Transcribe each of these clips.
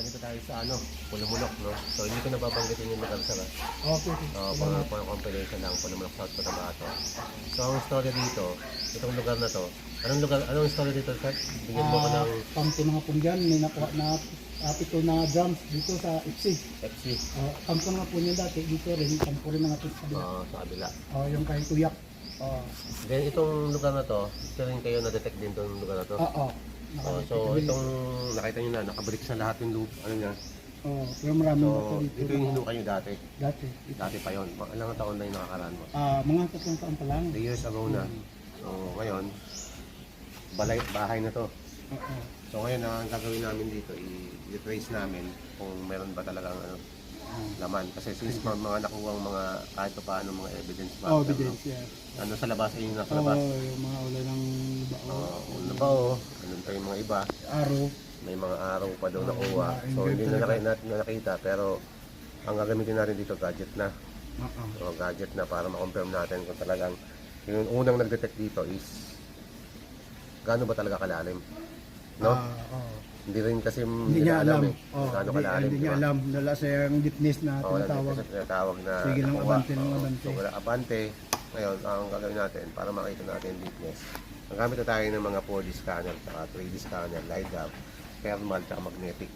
dito tayo sa ano, Pulumulok, no? So, hindi ko nababanggitin yung lugar sa Okay, okay. uh, for, for compilation lang, Pulumulok, South Cotabato. So, ang story dito, itong lugar na to, anong lugar, anong story dito, Seth? Bigyan mo ko Ah, ng nga po dyan, may nakuha na uh, pito na drums dito sa FC. FC Uh, kampo nga po niya dati, dito rin, kampo rin nga po sa kabila. uh, sa kabila. Oh, yung kay Kuyak. Oh, Then, itong lugar na to, ito rin kayo na-detect din itong lugar na to. oo. Oh, so, itong, nakita nyo na, nakabalik sa lahat yung loop, ano niya. Oh, pero marami na So, dito. ito yung hinukay nyo dati. Dati. Dati pa. Mga Ilang taon na yung nakakaraan mo? Ah, mga tatlong taon pa lang. 3 years ago na. So, ngayon, balay, bahay na to. Oo. So, ngayon, ang gagawin namin dito, i-trace namin kung meron ba talagang ano, Ah. laman. Kasi since mga, mga nakuha mga kahit pa paano mga evidence ba, Oh, evidence, yeah. ano sa labas, ayun nasa labas. yung mga ulay ng bao. Uh, ano ba ano pa yung mga iba, Araw. may mga araw pa daw Oo, nakuha. So, hindi na, na, na nakita, pero ang gagamitin natin dito, gadget na. Oo. o gadget na para ma-confirm natin kung talagang yung unang nag-detect dito is gaano ba talaga kalalim. No? Ah, oo. hindi rin kasi Hindi niya alam. eh, kung gaano hindi, kalalim. hindi niya diba? alam. Wala siyang deepness na Oo, wala tinatawag. tinatawag na Sige lang, nakuha. abante lang, Oo. abante. So, wala abante. Ngayon, ang gagawin natin para makita natin yung deepness. Ang gamit na tayo ng mga 4D scanner, saka 3D scanner, LiDAR, thermal, saka magnetic.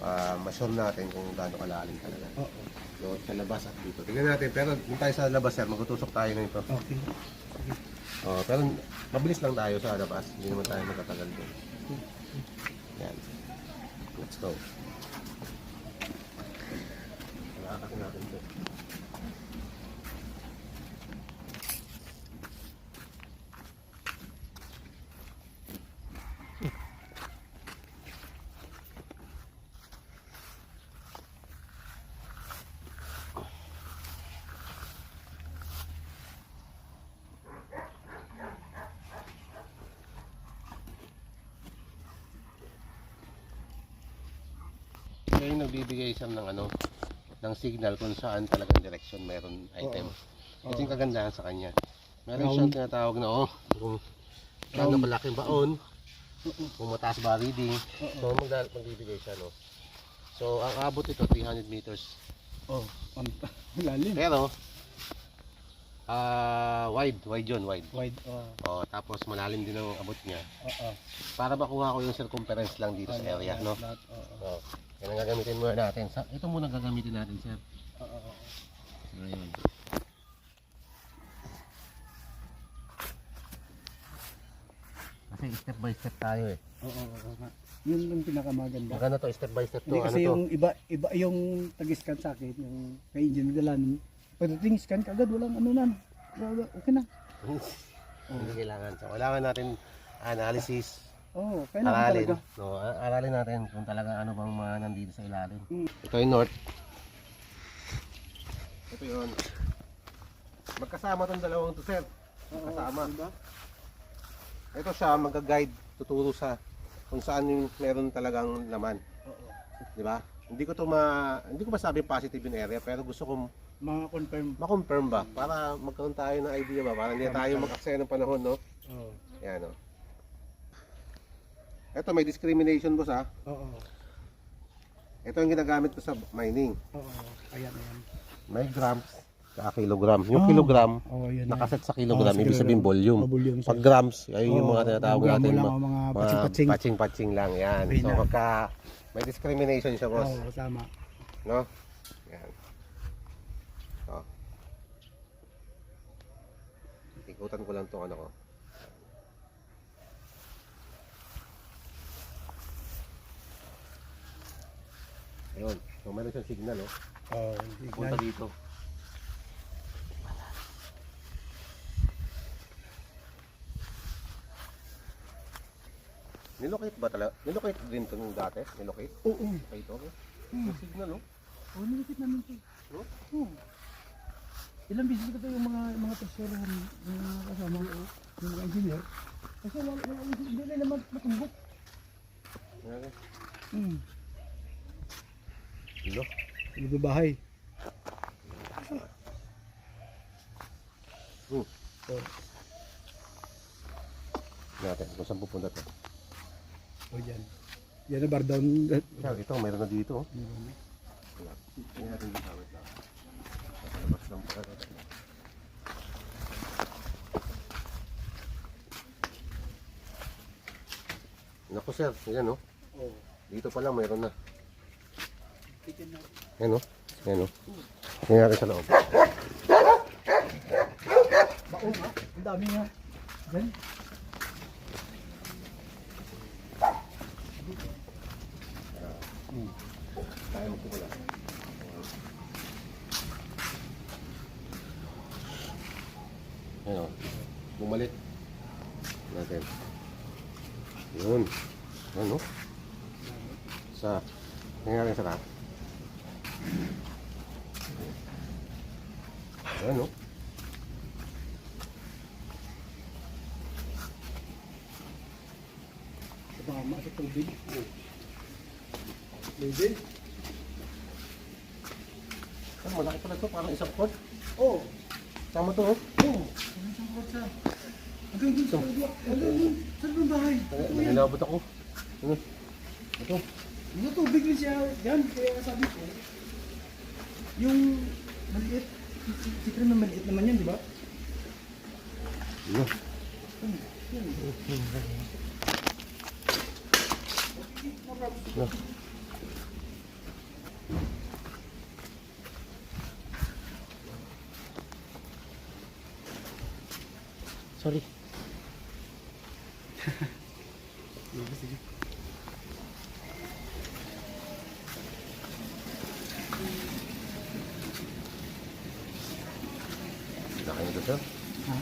Uh, ma-sure natin kung gaano kalalim talaga. Oo. So, sa labas at dito. Tingnan natin, pero kung tayo sa labas, sir, magtutusok tayo na ito. Okay. Oh, pero mabilis lang tayo sa labas. Hindi naman tayo magtatagal doon. Yan. Let's go. Nakakasin natin ito. Ngayon nagbibigay siya ng ano, ng signal kung saan talagang direction meron item. Ito yung kagandahan sa kanya. Meron siyang tinatawag na oh, kung gaano malaki baon, kung mataas ba reading. So magdal magbibigay siya no. So ang abot ito 300 meters. Oh, ang lalim. Pero ah wide, wide yun, wide. Wide. Oh, Oh, tapos malalim din ang abot niya. oo. Para makuha ko yung circumference lang dito sa area, no? Lahat, Oo. Oh, yan ang gagamitin muna natin. Sa, ito muna gagamitin natin, sir. Oo, oo. Ngayon. Kasi step by step tayo eh. Oo, oo, oo. Yun yung pinakamaganda. Maganda to, step by step to. Hindi Ano kasi to? yung iba, iba yung tag-scan sa akin, yung kay Engineer Dalan, pagdating scan kagad, walang ano. Wala, Okay na. Hindi kailangan. So, kailangan natin analysis, Oo, oh, kailangan aralin. talaga. No, a- aralin natin kung talaga ano bang mga nandito sa ilalim. Mm. Ito yung north. Ito yun. Magkasama tong dalawang to, sir. Magkasama. Diba? Ito siya, mag-guide, tuturo sa kung saan yung meron talagang laman. Oo. Di ba? Hindi ko to ma hindi ko masabi positive yung area pero gusto kong Mga confirm. ma-confirm ba para magkaroon tayo ng idea ba para hindi tayo mag-aksaya ng panahon no. Oo. Yan no. Ito may discrimination boss ha. Oo. Ito ang ginagamit ko sa mining. Oo. Ayan, ayan. May grams sa kilogram. Yung Ah. kilogram Oo, yun. nakaset sa kilogram Ah, sa ibig sabihin volume. Oh, volume, sir. Pag grams, ayun yung Oo, mga tinatawag gramo natin. lang, mga patsing-patsing. Patsing-patsing lang yan. Okay So na. pagka may discrimination siya boss. Oo, tama. No? Yan. Oh. Ikutan ko lang itong ano ko. Ayun. So, meron siyang signal, oh. Oo, Punta dito. Nilocate ba talaga? Nilocate din ito nung dati? Nilocate? Oo. Kaya ito, oh. Yung signal, oh. Oo, nilipit namin ito. No? Oo. Ilang bisis ko ito yung mga mga tesorohan, yung mga kasama ko, yung mga engineer. Kasi wala, wala, hindi nila mat- matumbok. Yan, eh. Hmm. Ilo. Nagbabahay. Hmm. So, Natin, kung saan pupunta to. o yan. Yan na bar down. Kaya ito, mayroon na dito. oh. Wala. Tingnan natin dito. Lang. Naku sir, yan o. Oh. Dito pa lang mayroon na. Tignan na. Yan o. Yan o. Natin sa loob. Baon ha? Ang dami nga. Yan. Kaya mo kumula. Yan o. Bumalik. Natin. Yun. Yan o. Sa. Natin sa lahat. Yan o. Tumama sa tubig. Pwede? Ah, malaki pala ito. Parang isang pot. Oo. Tama to oh. Oo. Ano sa kotsa? Hanggang dun sa kabila. Hanggang dun. Saan ba bahay? Nangilabot ako. Ano? Ito. Mga tubig rin siya. Yan. Kaya sabi ko. Yung maliit. Sikre na maliit naman yan, di ba? Ano? Ano? Sorry. Sige, sige. Laki nito sir. Ha?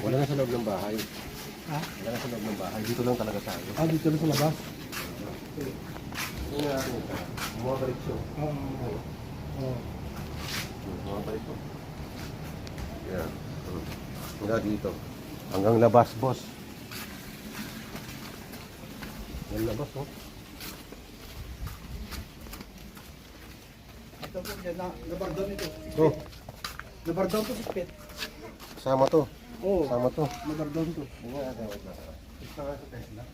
Wala na sa loob ng bahay. Ha? Wala na sa loob ng bahay. Dito lang talaga na sa labas. Tingnan natin ito. Mga balik siya. Oo. Oo. Mga balik ko. Yan. Dito. Hanggang labas, boss. Yan labas, oh. Ito po, yan na. Nabardown ito. Oh, Nabardown to si Pet. sama to. Oo. Sama to. Nabardown to. Tingnan natin, wait lang. Ito nga sa Tesla.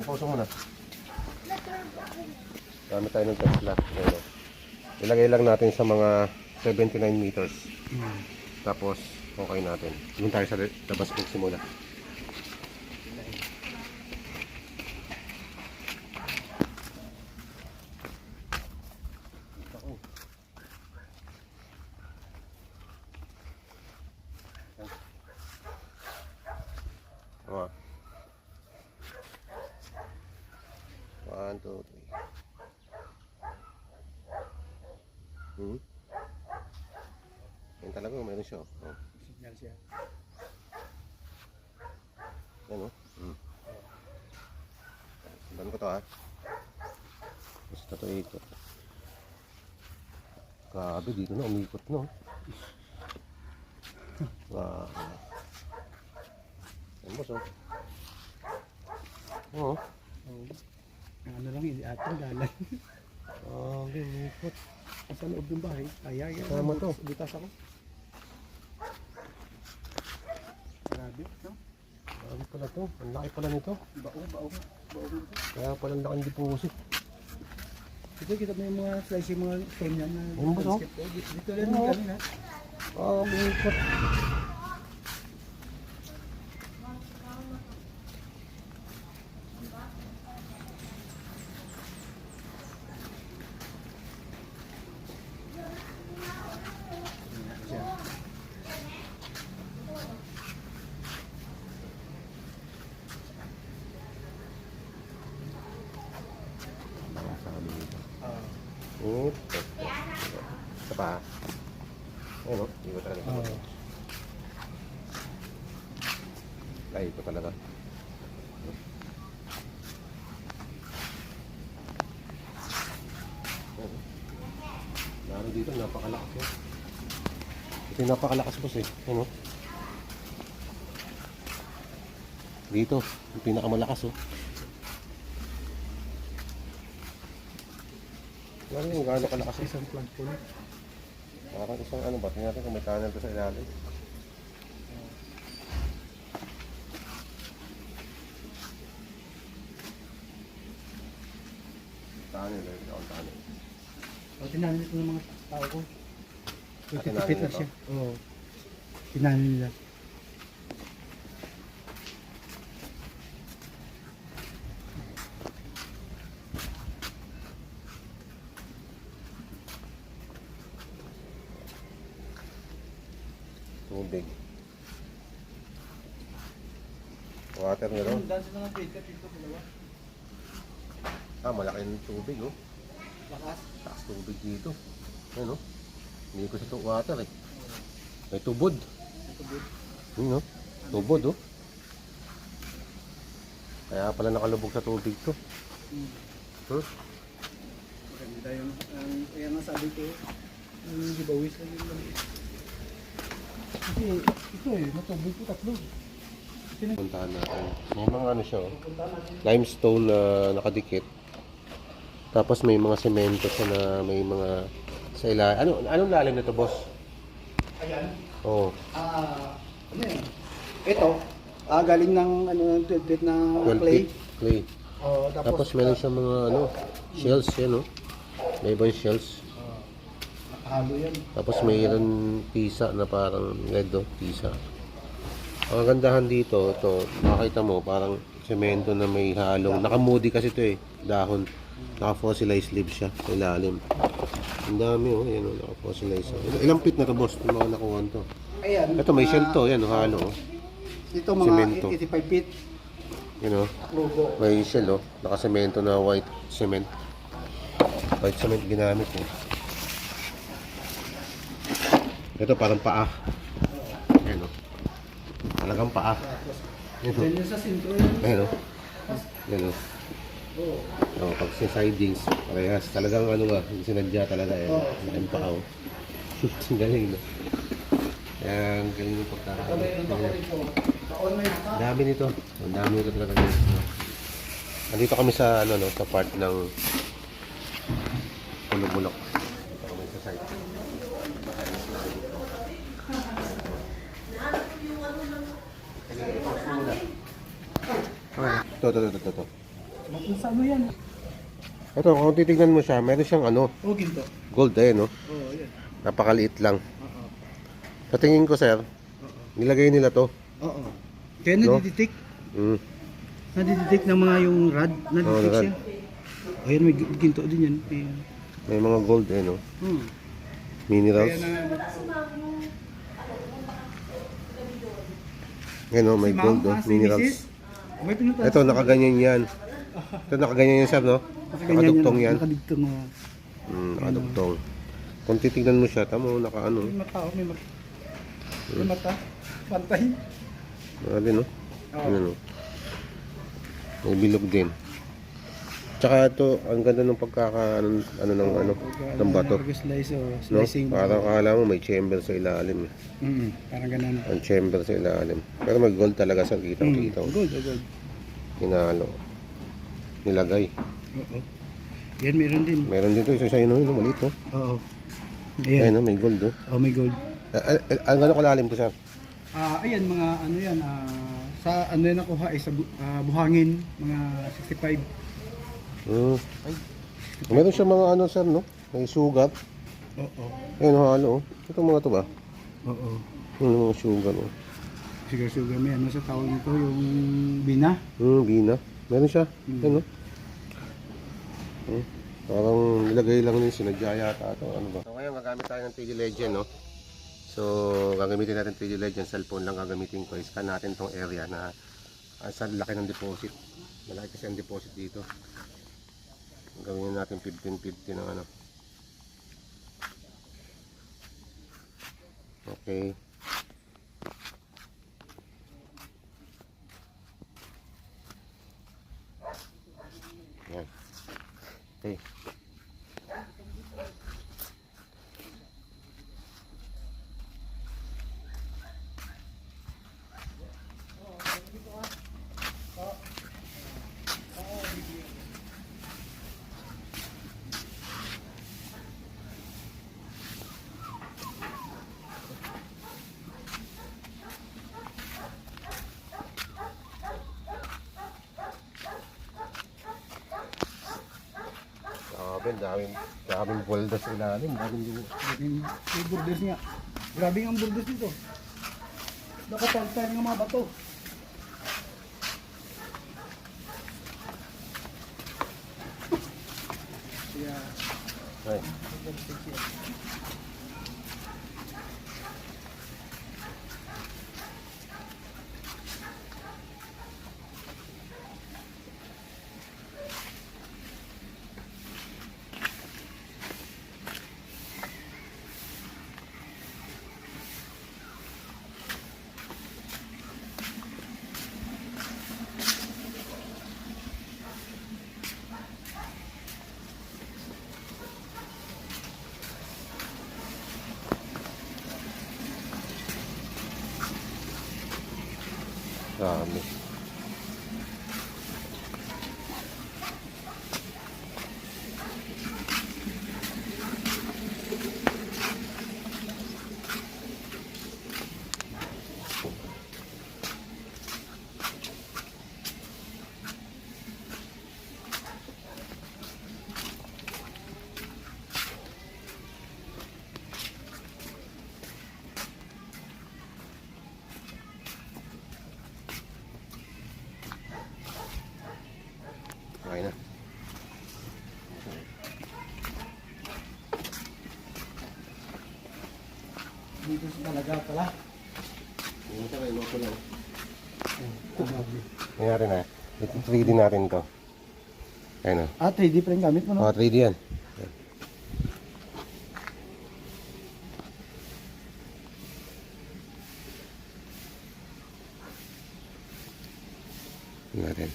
Pause muna. Gamit tayo ng Tesla. Ayan, oh. Ilagay lang natin sa mga 79 meters. Tapos, okay natin. Doon tayo sa labas magsimula. Ako. Tama. One, two, three. Hmm? Yan talaga, mayroon siya. Oh. Signal siya. Yan oh. Hmm. Sundan ko to ha. Basta to ikot. Grabe, dito na umikot no. Wow. Yan boss oh. Oo. Ang Ano lang, hindi atong galang. Grabe, umikot. Sa loob ng bahay. Ay, ay, ay. Tama to. Butas ako. Grabe, no? Grabe pala to. Ang laki pala nito. Baong, baong. Baong. Kaya pala ang laki ng deposit. Ito, kita yung mga slice, mga stem na Ano ba to? Dito, dito rin Oo. kami na. Ah, umikot. Siya. Ang sabi nito. Ah. Oop. Ito pa. Ayun o. Hindi ko talaga. Oo. Ay, ito talaga. Laro dito, napakalakas eh. Ito yung napakalakas boss eh. Ano? Dito, yung pinakamalakas oh. Lalo yung gaano kalakas. Isang plant po. Parang isang ano ba? Tingnan natin kung may tunnel to sa ilalim. Tunnel, eh. Ikaw tunnel. O, tinanin ito ng mga tao ko. Tipit tinanin na siya. Oo. Tinanin nila. Tubig. Water nga daw. Dahil sa mga data dito, dalawa. Ah, malaki yung tubig, oh. Tubig dito. Ano? Hindi ko sa to water eh. May tubod. Yun no? Tubod oh. Kaya pala nakalubog sa tubig to. Hmm. Huh? Maganda yung, ang, kaya nga sabi ko, yung gibawis lang yung maliit. Kasi ito eh, matubig ko tatlo. Puntahan natin. May mga ano siya oh. Limestone na nakadikit. Tapos may mga semento siya na may mga sa ilalim. Ano, anong lalim nito boss? Ayan. Oo. Oh, Ah, ano yan? Ito, ah, galing ng ano, 12 feet na 12 clay. feet clay. Oh, Tapos meron siyang mga ano, shells yan oh. May ibang shells. ah, nakahalo yan. Tapos mayroon pisa na parang red oh, pisa. Ang gandahan dito, ito, makita mo, parang semento na may halong. Nakamudi kasi ito eh, dahon. Naka-fossilized leaves siya sa ilalim. Ang dami oh, yan oh, naka-fossilized. oh. Ilang feet na to boss, yung mga nakuha to. Ayan. Ito may shell to, yan oh, halo oh. Ito mga Semento. 85 feet. Yan oh, Logo. may shell oh, nakasemento na white cement. White cement ginamit oh. Ito parang paa. Yan oh. Talagang paa. Yan oh. Yung sa sentro yan. Ayan o. Ayan o. Oo. Oh, pag sa sidings, parehas. Talagang ano nga, sinadya talaga eh. Oo. Ang paa o. Ang galing no. Kaya ang galing ng Ito pagkakano. mayroon ako rito. Taon na yata. Ang dami nito. Ang dami nito talaga guys. no. Andito kami sa ano no, sa part ng Pulubulok. Dito kami sa site. Okay. Ito, ito, ito, ito, ito. Kung sa ano yan? Ito, kung titignan mo siya, meron siyang ano, Oh, ginto. gold eh, no? Oo, yan. Napakaliit lang. Oo. Sa tingin ko, sir, Oo. nilagay nila to. Oo. Kaya No? nadidetect. Mm. Nadidetect ng mga yung rad. Oo, Nadidetect rad. siya. Ayan, may gi- ginto din yan. Ayan. May mga gold eh, no? Hmm. Minerals. Yan, no? May Si gold, oh, ah, minerals. May pinunta. Ito, nakaganyan yan. Ito, nakaganyan yan, sir, no? Nakadugtong yan. Nakadugtong. oh. Mm, nakadugtong. Kung titignan mo siya, tamo, naka ano. May mata, oh, may mata. May mata. Pantay. Din, no? Oo. Ano, no? May bilog din. Tsaka ito, ang ganda ng pagkaka, ano, ano ng, ano, ng bato. Slice, oh, No? slicing. Parang akala mo may chamber sa ilalim. eh. Mm, parang ganun. Ang chamber sa ilalim. Pero may gold talaga sa kitang Mm, kita. gold, gold. Hinalo. Nilagay. Oo. Yan, meron din. Meron dito isa sa ino, no, maliit, no? Oo. Ayan, Ayan. no, may gold, no? Oh, may gold. Ah, ah, ah, Ang gano'ng kalalim to, sir? Ah, ayan mga ano yan ah, sa ano yan nakuha ay sa bu- ah, buhangin mga 65. Hmm. Meron siya mga ano, sir, no? May sugat. Oo. Ayun, halo, oh. Ito mga to ba? Oo. Yung mga sugat, oh. Siguro siguro may ano sa tawag nito yung bina. Hmm, bina. Meron siya. Hmm. Ano? Hmm. Parang nilagay lang din sinadya yata ito. Ano ba? So ngayon gagamit tayo ng 3D Legend, no? So gagamitin natin 3D Legend. Cellphone lang gagamitin ko. Scan natin tong area na uh, sa laki ng deposit. Malaki kasi ang deposit dito. Gawin natin 15-50 ng ano. Okay. Okay. Grabe, daming, daming boldas sa ilalim. Daming. Yung, yung borders nga. Grabe ang borders dito. Nakapagtayo ng mga bato. Kaya, Ay, dami. Okay na. dito sa talaga pala. Pumunta kayo, loko lang. Nangyari na. Ito 3D natin to. Ayun o. Ah, 3D pa rin gamit mo, no? Oh, 3D yan. Yan. Tingnan natin.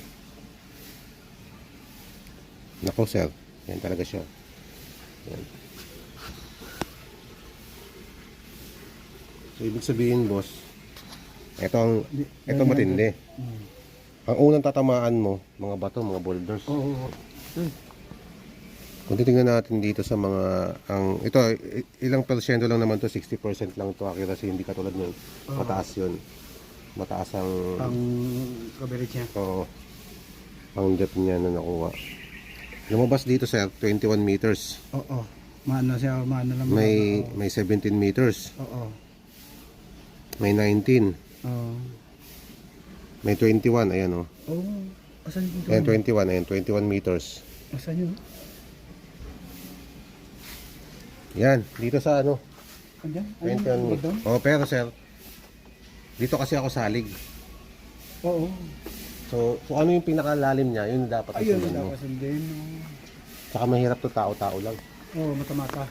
Sir. Yan talaga siya. Yan. So, ibig sabihin, boss, ito ang, ito matindi. Hmm. Ang unang tatamaan mo, mga bato, mga boulders. Oo. oo. Eh, Kung titingnan natin dito sa mga ang ito ilang persyento lang naman to 60% lang to accuracy hindi katulad ng Oo. mataas yun. Mataas ang ang coverage niya. oo, ang depth niya na nakuha. Lumabas dito sir 21 meters. Oo. Maano siya, maano lang. May may 17 meters, Oo. may 19, Oo. may 21 ayan oh. Oo. Asan yung Ayan 21, ayan 21 meters. Asan yun? Yan, dito sa ano, Andyan? 21 Ayun, meters. Oh, pero sir, dito kasi ako salig. Oo. So, kung ano yung pinakalalim niya, yun dapat Ayun, isundan mo. dapat sundin. Saka mahirap to tao-tao lang. Oo, mata-mata.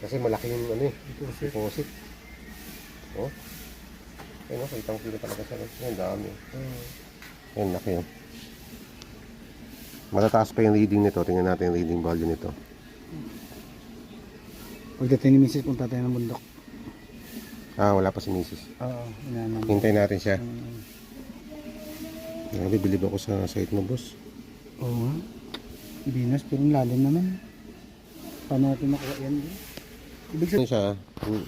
Kasi malaki yung ano eh, Deposit. deposit. Oh. Ayun oh, kitang kita talaga sa Yan, dami. Oo. Ayun, laki yun. Matataas pa yung reading nito. Tingnan natin yung reading value nito. Pagdating ni Mrs. punta tayo ng bundok. Ah, wala pa si Mrs. Oo, inaanam. Hintayin natin siya. Mm. Grabe, bilib ako sa site mo, boss. Oo nga. Venus, pero lalim naman. Paano natin makuha yan? di? Ibig Ano sabihin, siya? mm,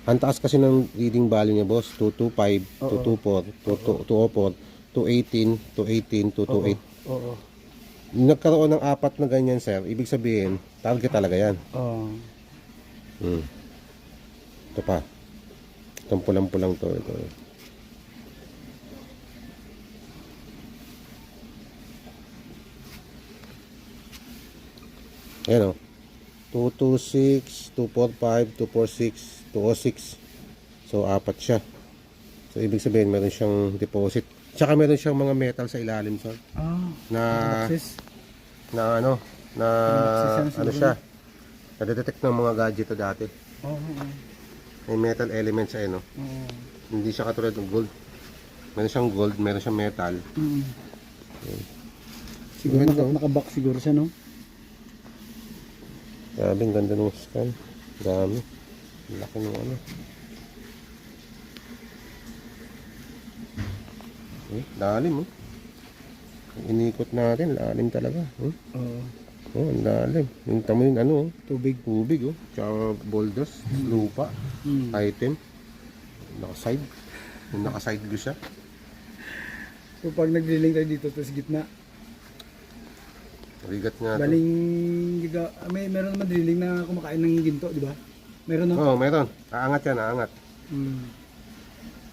Ang taas kasi ng reading value niya, boss. 225, Oo. 224, 204, 218, 218, 228. oo. Nagkaroon ng apat na ganyan, sir. Ibig sabihin, target talaga yan. Oo. Hmm. Ito pa. Itong pulang-pulang to. Ito. Ayan o. 226, 245, 246, 206. So, apat siya. So, ibig sabihin, meron siyang deposit. Tsaka meron siyang mga metal sa ilalim, sir. Ah, Na, na ano, na, ano siguro. siya. Na-detect ng mga gadget to dati. Oo, oo. May metal elements ay no. oo. Hindi siya katulad ng gold. Meron siyang gold, meron siyang metal. Mm. Siguro Ganda. naka, naka-box siguro siya, no? Grabe, ang ganda ng scan. Dami. Ang Laki ng ano. Eh, lalim oh. Inikot natin, lalim talaga. Hmm? Oo. Oh, ang lalim. Yung tamo yung ano, oh. Tubig. tubig oh. Tsaka boulders, lupa, Mm. item. Naka-side. Yung naka-side ko siya. So pag nag-drilling tayo dito, tapos gitna. Bigat nga to. Baling, giga, may meron naman drilling na kumakain ng ginto, di ba? Meron no? Oo, oh, meron. Aangat yan, aangat. Hmm.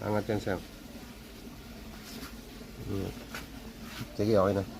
Aangat yan, sir. Hmm. Sige, okay na.